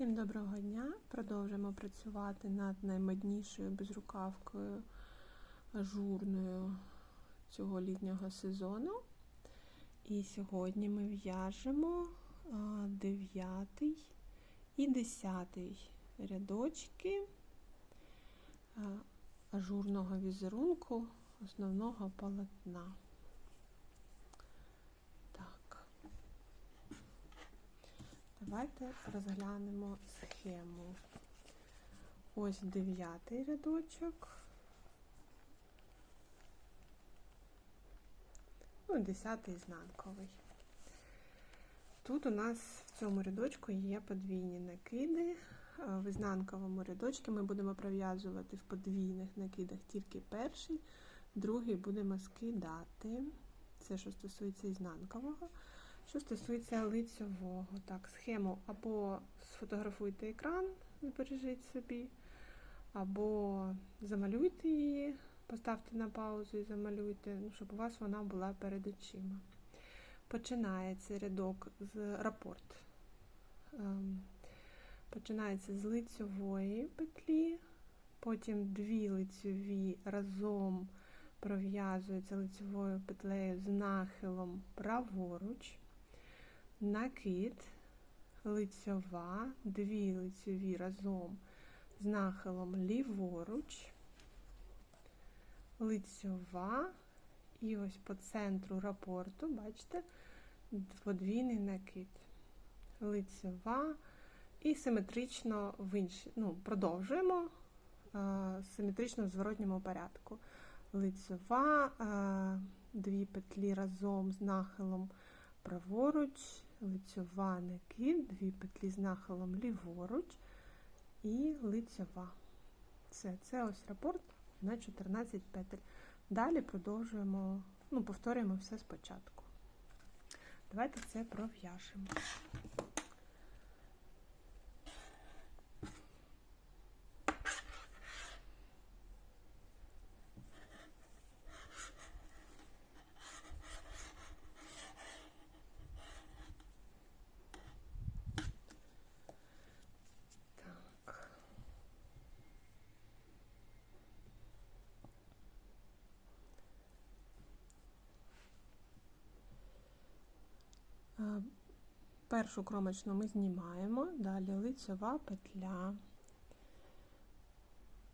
Всім доброго дня! Продовжуємо працювати над наймоднішою безрукавкою ажурною цього літнього сезону. І сьогодні ми в'яжемо 9 і 10 рядочки ажурного візерунку основного полотна. Так. Давайте розглянемо схему. Ось дев'ятий рядочок. Ну, десятий знанковий. Тут у нас в цьому рядочку є подвійні накиди. В ізнанковому рядочку ми будемо пров'язувати в подвійних накидах тільки перший, другий будемо скидати. Це що стосується ізнанкового. Що стосується лицьового, так, схему або сфотографуйте екран, збережіть собі, або замалюйте її, поставте на паузу і замалюйте, ну, щоб у вас вона була перед очима. Починається рядок з рапорт. Ем, починається з лицьової петлі, потім дві лицьові разом пров'язуються лицьовою петлею з нахилом праворуч накид, лицьова, дві лицьові разом з нахилом ліворуч, лицьова, і ось по центру рапорту, бачите, подвійний накид, лицьова і симетрично в іншій, ну, продовжуємо а, симетрично в зворотньому порядку. Лицьова, а, дві петлі разом з нахилом праворуч, лицьова накид, дві петлі з нахилом ліворуч і лицьова. Все, це ось рапорт на 14 петель. Далі продовжуємо, ну, повторюємо все спочатку. Давайте це пров'яжемо. Першу кромочну ми знімаємо, далі лицьова петля,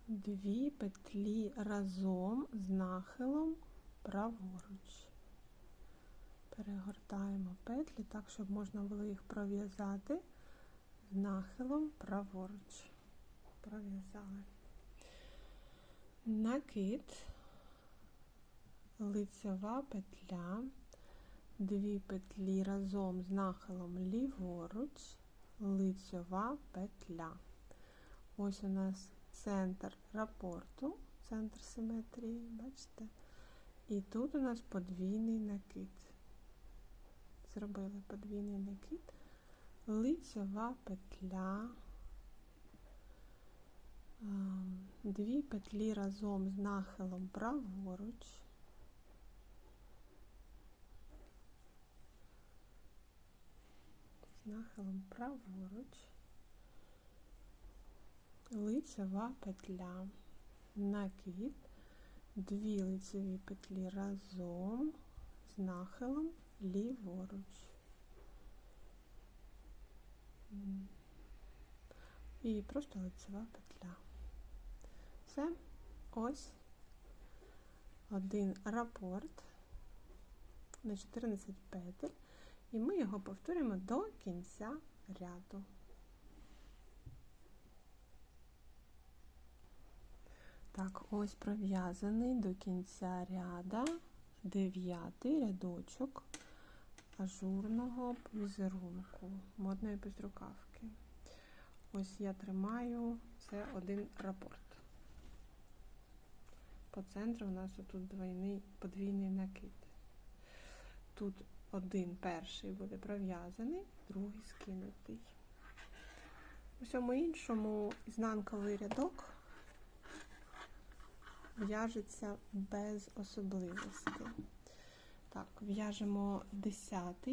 дві петлі разом з нахилом праворуч. Перегортаємо петлі так, щоб можна було їх пров'язати з нахилом праворуч. Пров'язали. Накид, лицьова петля дві петлі разом з нахилом ліворуч, лицьова петля. Ось у нас центр рапорту, центр симетрії, бачите? І тут у нас подвійний накид. Зробили подвійний накид, лицьова петля, дві петлі разом з нахилом праворуч. Нахилом праворуч, лицева петля, накид, дві лицеві петлі разом з нахилом ліворуч. І просто лицева петля. Все, ось один рапорт на 14 петель. І ми його повторюємо до кінця ряду. Так, ось пров'язаний до кінця ряда дев'ятий рядочок ажурного візерунку, модної безрукавки. Ось я тримаю це один рапорт. По центру у нас тут двойний подвійний накид. Тут один перший буде пров'язаний, другий скинутий. У всьому іншому ізнанковий рядок в'яжеться без особливостей. Так, в'яжемо 10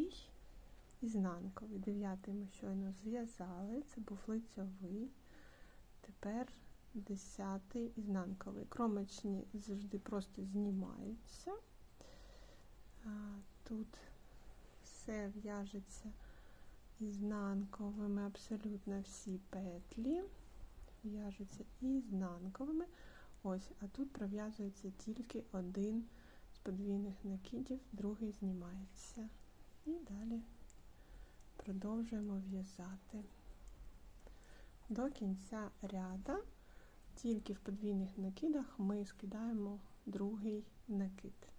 ізнанковий. Дев'ятий ми щойно зв'язали, це був лицьовий. Тепер десятий ізнанковий. Кромочні завжди просто знімаються. Тут все в'яжеться ізнанковими абсолютно всі петлі. В'яжуться ізнанковими. Ось, а тут пров'язується тільки один з подвійних накидів, другий знімається. І далі продовжуємо в'язати. До кінця ряда, тільки в подвійних накидах ми скидаємо другий накид.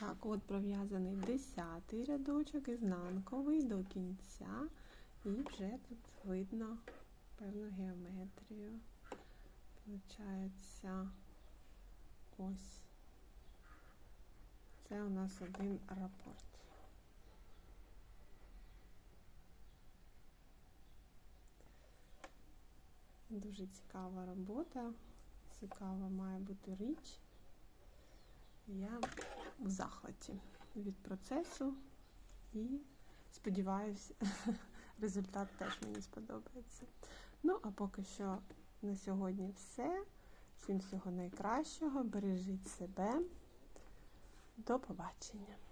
Так, от пров'язаний 10 рядочок, ізнанковий до кінця, і вже тут видно певну геометрію. Получається ось. Це у нас один рапорт. Дуже цікава робота, цікава має бути річ. Я в захваті від процесу і сподіваюся, результат теж мені сподобається. Ну, а поки що на сьогодні все. Всім всього найкращого. Бережіть себе. До побачення!